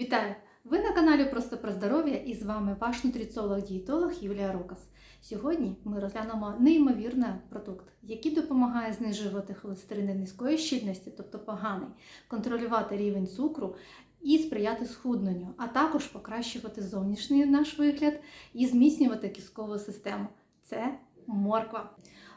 Вітаю! Ви на каналі Просто про здоров'я і з вами ваш нутриціолог-дієтолог Юлія Рокас. Сьогодні ми розглянемо неймовірний продукт, який допомагає знижувати холестерин низької щільності, тобто поганий, контролювати рівень цукру і сприяти схудненню, а також покращувати зовнішній наш вигляд і зміцнювати кісткову систему. Це морква.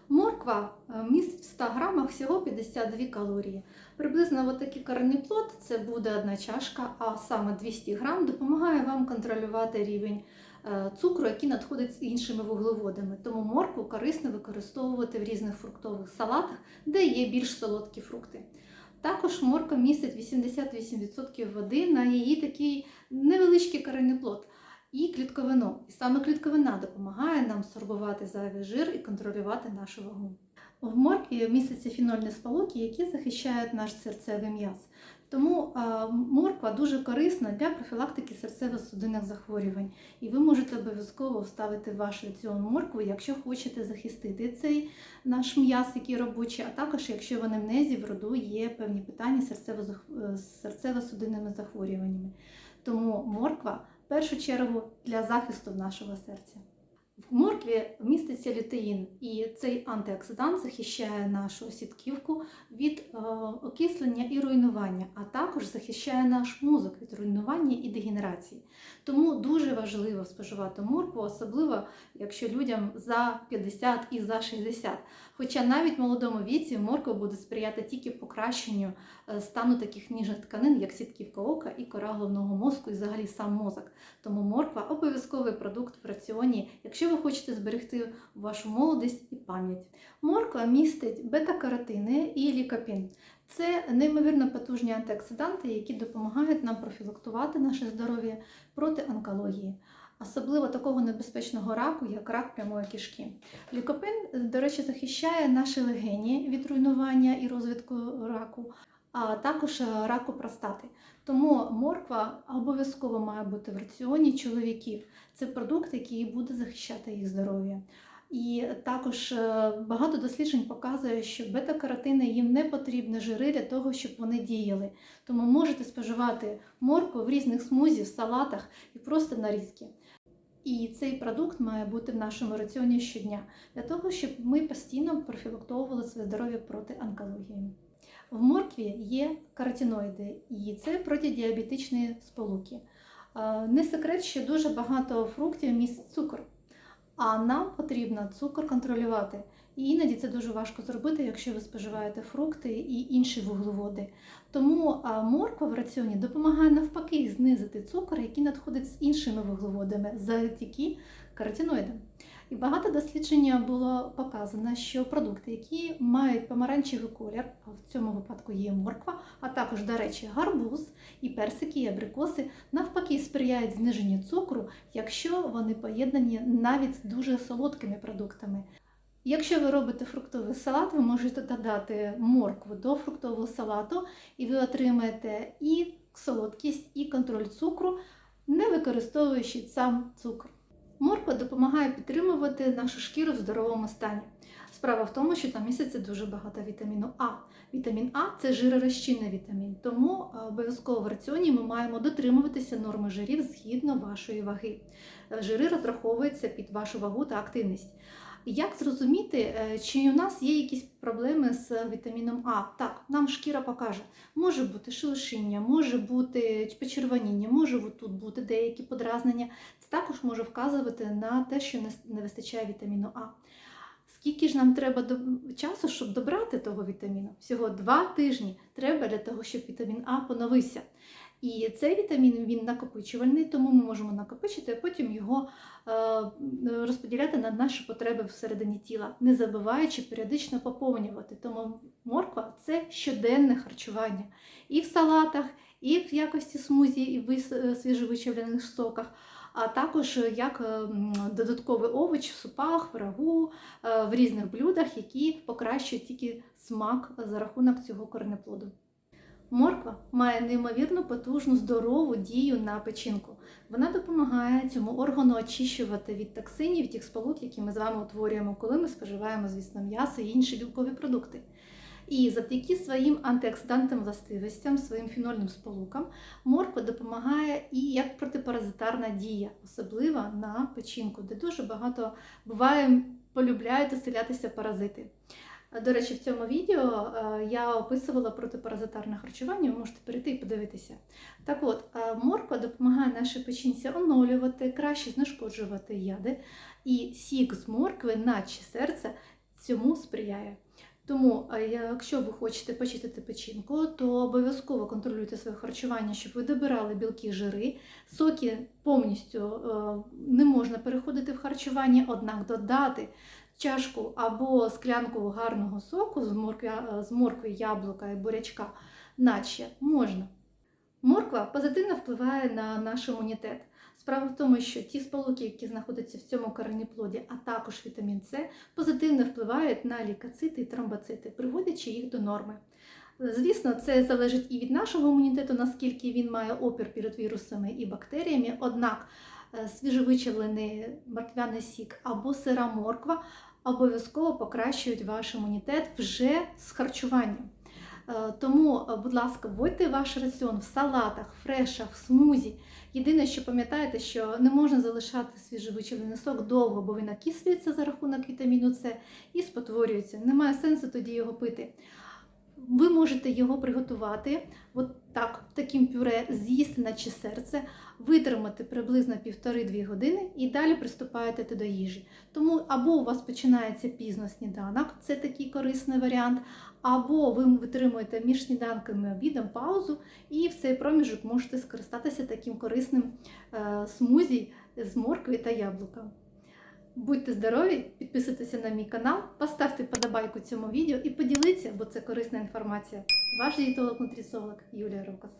Морква е, містить в 100 грамах всього 52 калорії. Приблизно отакий коренний плод це буде одна чашка, а саме 200 грам допомагає вам контролювати рівень е, цукру, який надходить з іншими вуглеводами. Тому моркву корисно використовувати в різних фруктових салатах, де є більш солодкі фрукти. Також морква містить 88% води на її такий невеличкий коренний плод і клітковину. І саме клітковина допомагає нам сорбувати зайвий жир і контролювати нашу вагу. В моркві містяться фінольні сполуки, які захищають наш серцевий м'яз. Тому морква дуже корисна для профілактики серцево-судинних захворювань. І ви можете обов'язково вставити в ваш раціон моркву, якщо хочете захистити цей наш м'яз, який робочий, а також якщо в анамнезі в роду є певні питання з серцево-судинними захворюваннями. Тому морква першу чергу для захисту нашого серця. В моркві міститься лютеїн, і цей антиоксидант захищає нашу сітківку від е, окислення і руйнування, а також захищає наш мозок від руйнування і дегенерації. Тому дуже важливо споживати моркву, особливо якщо людям за 50 і за 60. Хоча навіть в молодому віці морква буде сприяти тільки покращенню е, стану таких ніжних тканин, як сітківка ока і кора головного мозку, і взагалі сам мозок. Тому морква обов'язковий продукт в раціоні, якщо ви хочете зберегти вашу молодість і пам'ять. Морква містить бета-каротини і лікопін. Це неймовірно потужні антиоксиданти, які допомагають нам профілактувати наше здоров'я проти онкології. Особливо такого небезпечного раку, як рак прямої кишки. Лікопин, до речі, захищає наші легені від руйнування і розвитку раку, а також раку простати. Тому морква обов'язково має бути в раціоні чоловіків. Це продукт, який буде захищати їх здоров'я. І також е, багато досліджень показує, що бета-каротини їм не потрібні жири для того, щоб вони діяли. Тому можете споживати моркву в різних смузі, в салатах і просто нарізки. І цей продукт має бути в нашому раціоні щодня для того, щоб ми постійно профілактовували своє здоров'я проти онкології. В моркві є каротиноїди, і це протидіабетичні сполуки. Не секрет, що дуже багато фруктів містить цукор, а нам потрібно цукор контролювати. І іноді це дуже важко зробити, якщо ви споживаєте фрукти і інші вуглеводи. Тому морква в раціоні допомагає навпаки знизити цукор, який надходить з іншими вуглеводами завдяки каротиноїдам. І багато дослідження було показано, що продукти, які мають помаранчевий колір, а в цьому випадку є морква, а також, до речі, гарбуз і персики, і абрикоси, навпаки сприяють зниженню цукру, якщо вони поєднані навіть з дуже солодкими продуктами. Якщо ви робите фруктовий салат, ви можете додати моркву до фруктового салату, і ви отримаєте і солодкість, і контроль цукру, не використовуючи сам цукор. Морква допомагає підтримувати нашу шкіру в здоровому стані. Справа в тому, що там міститься дуже багато вітаміну А. Вітамін А це жиророзчинний вітамін, тому е, обов'язково в раціоні ми маємо дотримуватися норми жирів згідно вашої ваги. Жири розраховуються під вашу вагу та активність. Як зрозуміти, е, чи у нас є якісь проблеми з вітаміном А? Так, нам шкіра покаже. Може бути шелушіння, може бути почервоніння, може тут бути деякі подразнення. Це також може вказувати на те, що не- вистачає вітаміну А. Скільки ж нам треба часу, щоб добрати того вітаміну? Всього два тижні треба для того, щоб вітамін А поновився. І цей вітамін він накопичувальний, тому ми можемо накопичити, а потім його е, розподіляти на наші потреби всередині тіла, не забуваючи періодично поповнювати. Тому морква це щоденне харчування і в салатах, і в якості смузі, і в вис- свіжовичавлених соках. А також як е, додатковий овоч в супах, в рагу, е, в різних блюдах, які покращують тільки смак за рахунок цього корнеплоду. Морква має неймовірно потужну здорову дію на печінку. Вона допомагає цьому органу очищувати від токсинів, тих сполук, які ми з вами утворюємо, коли ми споживаємо, звісно, м'ясо і інші білкові продукти. І завдяки своїм антиоксидантним властивостям, своїм фінольним сполукам, морква допомагає і як протипаразитарна дія, особливо на печінку, де дуже багато буває, полюбляють оселятися паразити. До речі, в цьому відео е, я описувала протипаразитарне харчування, ви можете перейти і подивитися. Так от, е, морква допомагає нашій печінці оновлювати, краще знешкоджувати яди, і сік з моркви, наче серце, цьому сприяє. Тому, е, якщо ви хочете почистити печінку, то обов'язково контролюйте своє харчування, щоб ви добирали білки, жири. Соки повністю не можна переходити в харчування, однак додати чашку або склянку гарного соку з моркви, з моркви яблука і бурячка, наче можна. Морква позитивно впливає на наш імунітет. Справа в тому, що ті сполуки, які знаходяться в цьому коренеплоді, а також вітамін С, позитивно впливають на лікоцити і тромбоцити, приводячи їх до норми. Звісно, це залежить і від нашого імунітету, наскільки він має опір перед вірусами і бактеріями. Однак е, свіжовичавлений морквяний сік або сира морква обов'язково покращують ваш імунітет вже з харчуванням. Е, Тому, е, будь ласка, вводьте ваш раціон в салатах, фрешах, смузі. Єдине, що пам'ятаєте, що не можна залишати свіжовичавлений сок довго, бо він окислюється за рахунок вітаміну С і спотворюється. Немає сенсу тоді його пити. Ви можете його приготувати от так, таким пюре, з'їсти наче серце, витримати приблизно 1,5-2 години і далі приступаєте до їжі. Тому або у вас починається пізно сніданок, це такий корисний варіант, або ви витримуєте між сніданком і обідом паузу, і в цей проміжок можете скористатися таким корисним е, смузі з моркви та яблука. Будьте здорові, підписуйтеся на мій канал, поставте подобайку цьому відео і поділіться, бо це корисна інформація. Ваш дієтолог-нутрісолог Юлія Рокас.